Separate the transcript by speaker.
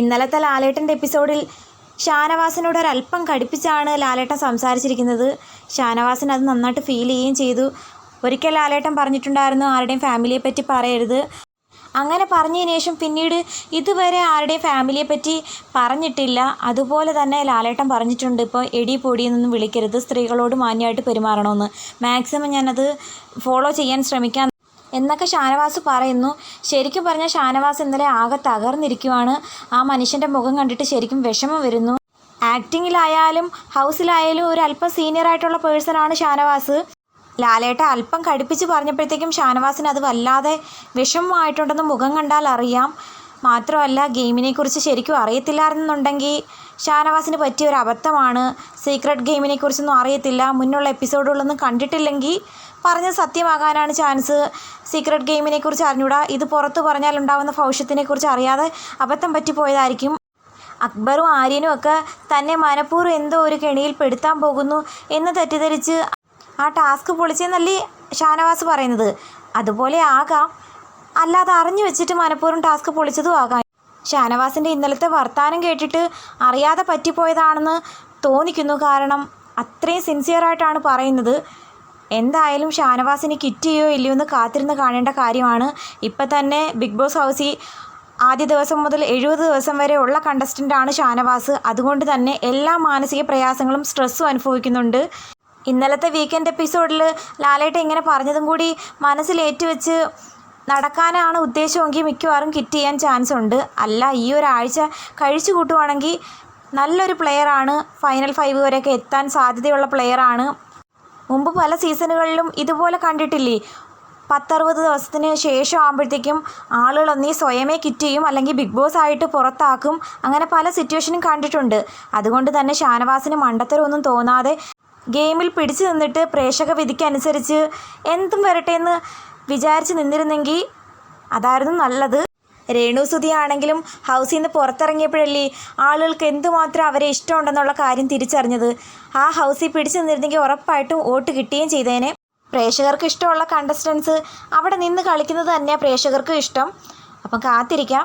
Speaker 1: ഇന്നലത്തെ ലാലേട്ടന്റെ എപ്പിസോഡിൽ ഷാനവാസിനോട് ഒരല്പം കടുപ്പിച്ചാണ് ലാലേട്ടൻ സംസാരിച്ചിരിക്കുന്നത്. ഷാനവാസിന് അത് നന്നായിട്ട് ഫീൽ ചെയ്യുകയും ചെയ്തു. ഒരിക്കൽ ലാലേട്ടൻ പറഞ്ഞിട്ടുണ്ടായിരുന്നു ആരുടെയും ഫാമിലിയെ പറ്റി പറയരുത്. അങ്ങനെ പറഞ്ഞതിന് ശേഷം പിന്നീട് ഇതുവരെ ആരുടെയും ഫാമിലിയെ പറ്റി പറഞ്ഞിട്ടില്ല. അതുപോലെ തന്നെ ലാലേട്ടൻ പറഞ്ഞിട്ടുണ്ട് ഇപ്പോൾ എടി പൊടിയെന്നൊന്നും വിളിക്കരുത് സ്ത്രീകളോട് മാന്യമായിട്ട് പെരുമാറണമെന്ന്. മാക്സിമം ഞാനത് ഫോളോ ചെയ്യാൻ ശ്രമിക്കാം എന്നൊക്കെ ഷാനവാസ് പറയുന്നു. ശരിക്കും പറഞ്ഞാൽ ഷാനവാസ് ഇന്നലെ ആകെ തകർന്നിരിക്കുവാണ്. ആ മനുഷ്യന്റെ മുഖം കണ്ടിട്ട് ശരിക്കും വിഷമം വരുന്നു. ആക്ടിങ്ങിലായാലും ഹൗസിലായാലും ഒരു അല്പം സീനിയർ ആയിട്ടുള്ള പേഴ്സണാണ് ഷാനവാസ്. ലാലേട്ട അല്പം കടുപ്പിച്ച് പറഞ്ഞപ്പോഴത്തേക്കും ഷാനവാസിന് അത് വല്ലാതെ വിഷമമായിട്ടുണ്ടെന്ന് മുഖം കണ്ടാൽ അറിയാം. മാത്രമല്ല ഗെയിമിനെക്കുറിച്ച് ശരിക്കും അറിയത്തില്ലായിരുന്നുണ്ടെങ്കിൽ ഷാനവാസിന് പറ്റിയ ഒരു അബദ്ധമാണ്. സീക്രട്ട് ഗെയിമിനെ കുറിച്ചൊന്നും അറിയത്തില്ല. മുന്നുള്ള എപ്പിസോഡുകളൊന്നും കണ്ടിട്ടില്ലെങ്കിൽ പറഞ്ഞത് സത്യമാകാനാണ് ചാൻസ്. സീക്രട്ട് ഗെയിമിനെ കുറിച്ച് അറിഞ്ഞൂടാ. ഇത് പുറത്ത് പറഞ്ഞാൽ ഉണ്ടാകുന്ന ഭവിഷ്യത്തിനെക്കുറിച്ച് അറിയാതെ അബദ്ധം പറ്റിപ്പോയതായിരിക്കും അക്ബറും ആര്യനും ഒക്കെ തന്നെ മനഃപൂർവം എന്തോ ഒരു കെണിയിൽ പെടുത്താൻ പോകുന്നു എന്ന് തെറ്റിദ്ധരിച്ച് ആ ടാസ്ക് പൊളിച്ചെന്നല്ലേ ഷാനവാസ് പറയുന്നത്. അതുപോലെ ആകാം. അല്ലാതെ അറിഞ്ഞു വെച്ചിട്ട് മനഃപൂർവം ടാസ്ക് പൊളിച്ചതും ആകാം. ഷാനവാസിന്റെ ഇന്നലത്തെ വർത്തമാനം കേട്ടിട്ട് അറിയാതെ പറ്റിപ്പോയതാണെന്ന് തോന്നിക്കുന്നു കാരണം അത്രയും സിൻസിയറായിട്ടാണ് പറയുന്നത്. എന്തായാലും ഷാനവാസിന് കിറ്റ് ചെയ്യോ ഇല്ലയോ എന്ന് കാത്തിരുന്ന് കാണേണ്ട കാര്യമാണ്. ഇപ്പം തന്നെ ബിഗ് ബോസ് ഹൗസിൽ ആദ്യ ദിവസം മുതൽ എഴുപത് ദിവസം വരെ ഉള്ള കണ്ടസ്റ്റന്റാണ് ഷാനവാസ്. അതുകൊണ്ട് തന്നെ എല്ലാ മാനസിക പ്രയാസങ്ങളും സ്ട്രെസ്സും അനുഭവിക്കുന്നുണ്ട്. ഇന്നലത്തെ വീക്കെൻഡ് എപ്പിസോഡിൽ ലാലേട്ട ഇങ്ങനെ പറഞ്ഞതും കൂടി മനസ്സിലേറ്റുവെച്ച് നടക്കാനാണ് ഉദ്ദേശമെങ്കിൽ മിക്കവാറും കിറ്റ് ചെയ്യാൻ ചാൻസ് ഉണ്ട്. അല്ല ഈ ഒരാഴ്ച കഴിച്ചു കൂട്ടുവാണെങ്കിൽ നല്ലൊരു പ്ലെയറാണ് ഫൈനൽ ഫൈവ് വരെയൊക്കെ എത്താൻ സാധ്യതയുള്ള പ്ലെയറാണ് മുമ്പ് പല സീസണുകളിലും ഇതുപോലെ കണ്ടിട്ടില്ലേ? പത്തറുപത് ദിവസത്തിന് ശേഷം ആകുമ്പോഴത്തേക്കും ആളുകൾ ഒന്നീ സ്വയമേ കിറ്റ് ചെയ്യും അല്ലെങ്കിൽ ബിഗ് ബോസ് ആയിട്ട് പുറത്താക്കും. അങ്ങനെ പല സിറ്റുവേഷനും കണ്ടിട്ടുണ്ട്. അതുകൊണ്ട് തന്നെ ഷാനവാസിന് മണ്ടത്തരമൊന്നും തോന്നാതെ ഗെയിമിൽ പിടിച്ചു നിന്നിട്ട് പ്രേക്ഷക വിധിക്കനുസരിച്ച് എന്തും വരട്ടെ എന്ന് വിചാരിച്ച് നിന്നിരുന്നെങ്കിൽ അതായിരുന്നു നല്ലത്. രേണു സുധി ആണെങ്കിലും ഹൗസിൽ നിന്ന് പുറത്തിറങ്ങിയപ്പോഴല്ലേ ആളുകൾക്ക് എന്തുമാത്രം അവരെ ഇഷ്ടമുണ്ടെന്നുള്ള കാര്യം തിരിച്ചറിഞ്ഞത്. ആ ഹൗസിൽ പിടിച്ചു നിന്നിരുന്നെങ്കിൽ ഉറപ്പായിട്ടും വോട്ട് കിട്ടുകയും ചെയ്തേനെ. പ്രേക്ഷകർക്ക് ഇഷ്ടമുള്ള കണ്ടസ്റ്റൻസ് അവിടെ നിന്ന് കളിക്കുന്നത് തന്നെയാണ് പ്രേക്ഷകർക്കും ഇഷ്ടം. അപ്പം കാത്തിരിക്കാം.